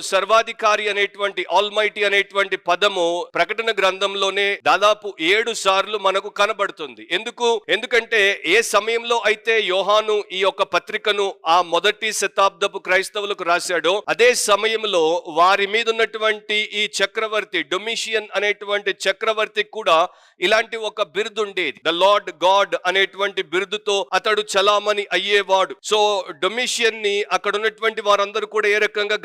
సర్వాధికారి అనేటువంటి ఆల్మైటీ అనేటువంటి పదము ప్రకటన గ్రంథంలోనే దాదాపు ఏడు సార్లు మనకు కనబడుతుంది. ఎందుకు? ఎందుకంటే ఏ సమయంలో అయితే యోహాను ఈ యొక్క పత్రికను ఆ మొదటి శతాబ్దపు క్రైస్తవులకు రాశాడో అదే సమయంలో వారి మీద ఉన్నటువంటి ఈ చక్రవర్తి డొమిషియన్ అనేటువంటి చక్రవర్తి కూడా ఇలాంటి ఒక బిరుదు ఉండేది. ద లార్డ్ గాడ్ అనేటువంటి బిరుదుతో అతడు చలామణి అయ్యేవాడు. సో డొమిషియన్ని అక్కడ ఉన్నటువంటి వారందరూ కూడా ఏ రకంగా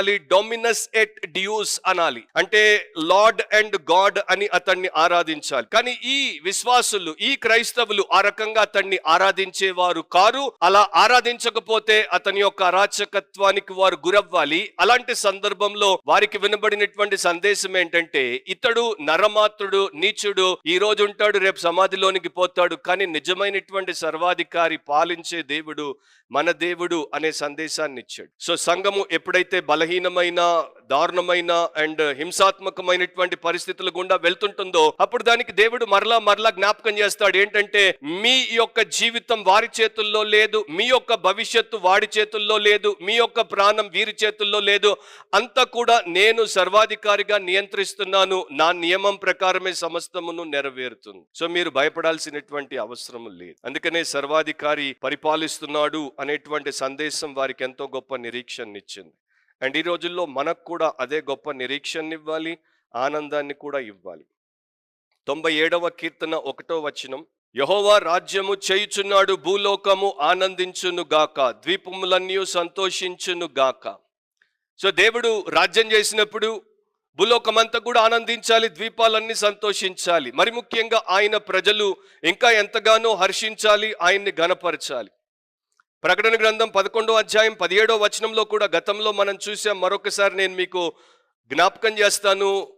గనపరచాలి డొమినస్ ఎట్ డ్యూస్ అనాలి. అంటే లార్డ్ అండ్ గాడ్ అని అతన్ని ఆరాధించాలి. కానీ ఈ విశ్వాసులు ఈ క్రైస్తవులు ఆ రకంగా అతన్ని ఆరాధించేవారు కారు. అలా ఆరాధించకపోతే అతని యొక్క అరాచకత్వానికి వారు గురవ్వాలి. అలాంటి సందర్భంలో వారికి వినబడినటువంటి సందేశం ఏంటంటే ఇతడు నరమాత్రుడు నీచుడు ఈ రోజు ఉంటాడు రేపు సమాధిలోనికి పోతాడు. కానీ నిజమైనటువంటి సర్వాధికారి పాలించే దేవుడు మన దేవుడు అనే సందేశాన్ని ఇచ్చాడు సో సంఘము ఎప్పుడైతే బలహీనమైన దారుణమైన అండ్ హింసాత్మకమైనటువంటి పరిస్థితుల గుండా వెళ్తుంటుందో అప్పుడు దానికి దేవుడు మరలా మరలా జ్ఞాపకం చేస్తాడు. ఏంటంటే మీ యొక్క జీవితం వారి చేతుల్లో లేదు మీ యొక్క భవిష్యత్తు వాడి చేతుల్లో లేదు మీ యొక్క ప్రాణం వీరి చేతుల్లో లేదు. అంతా కూడా నేను సర్వాధికారిగా నియంత్రిస్తున్నాను. నా నియమం ప్రకారమే సమస్తమును నెరవేరుతుంది. సో మీరు భయపడాల్సినటువంటి అవసరం లేదు. అందుకనే సర్వాధికారి పరిపాలిస్తున్నాడు అనేటువంటి సందేశం వారికి ఎంతో గొప్ప నిరీక్షణనిచ్చింది. అండ్ ఈ రోజుల్లో మనకు కూడా అదే గొప్ప నిరీక్షన్ని ఇవ్వాలి ఆనందాన్ని కూడా ఇవ్వాలి. తొంభై ఏడవ కీర్తన ఒకటో వచనం యహోవా రాజ్యము చేయుచున్నాడు భూలోకము ఆనందించును గాక ద్వీపములన్నీ సంతోషించును గాక. సో దేవుడు రాజ్యం చేసినప్పుడు భూలోకమంతా కూడా ఆనందించాలి ద్వీపాలన్నీ సంతోషించాలి. మరి ముఖ్యంగా ఆయన ప్రజలు ఇంకా ఎంతగానో హర్షించాలి ఆయన్ని గనపరచాలి ప్రకటన గ్రంథం పదకొండో అధ్యాయం పదిహేడో వచనంలో కూడా గతంలో మనం చూసాం. మరొకసారి నేను మీకు జ్ఞాపకం చేస్తాను.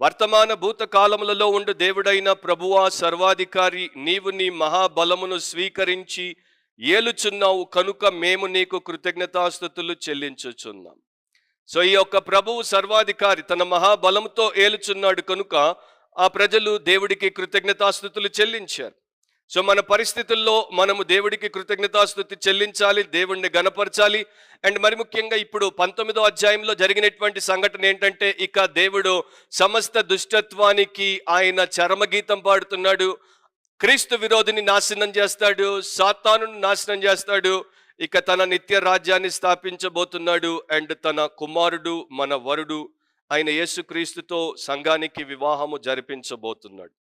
వర్తమాన భూత కాలములలో ఉండు దేవుడైన ప్రభువా సర్వాధికారి నీవు నీ మహాబలమును స్వీకరించి ఏలుచున్నావు. కనుక మేము నీకు కృతజ్ఞతాస్థుతులు చెల్లించుచున్నాం. సో ఈ యొక్క ప్రభువు సర్వాధికారి తన మహాబలంతో ఏలుచున్నాడు. కనుక ఆ ప్రజలు దేవుడికి కృతజ్ఞతాస్థుతులు చెల్లించారు. సో మన పరిస్థితుల్లో మనము దేవుడికి కృతజ్ఞతాస్థుతి చెల్లించాలి దేవుణ్ణి గనపరచాలి అండ్ మరి ముఖ్యంగా ఇప్పుడు పంతొమ్మిదో అధ్యాయంలో జరిగినటువంటి సంఘటన ఏంటంటే ఇక దేవుడు సమస్త దుష్టత్వానికి ఆయన చరమగీతం పాడుతున్నాడు. క్రీస్తు విరోధిని నాశనం చేస్తాడు సాతాను నాశనం చేస్తాడు ఇక తన నిత్య రాజ్యాన్ని స్థాపించబోతున్నాడు. అండ్ తన కుమారుడు మన వరుడు ఆయన యేసుక్రీస్తుతో సంఘానికి వివాహము జరిపించబోతున్నాడు.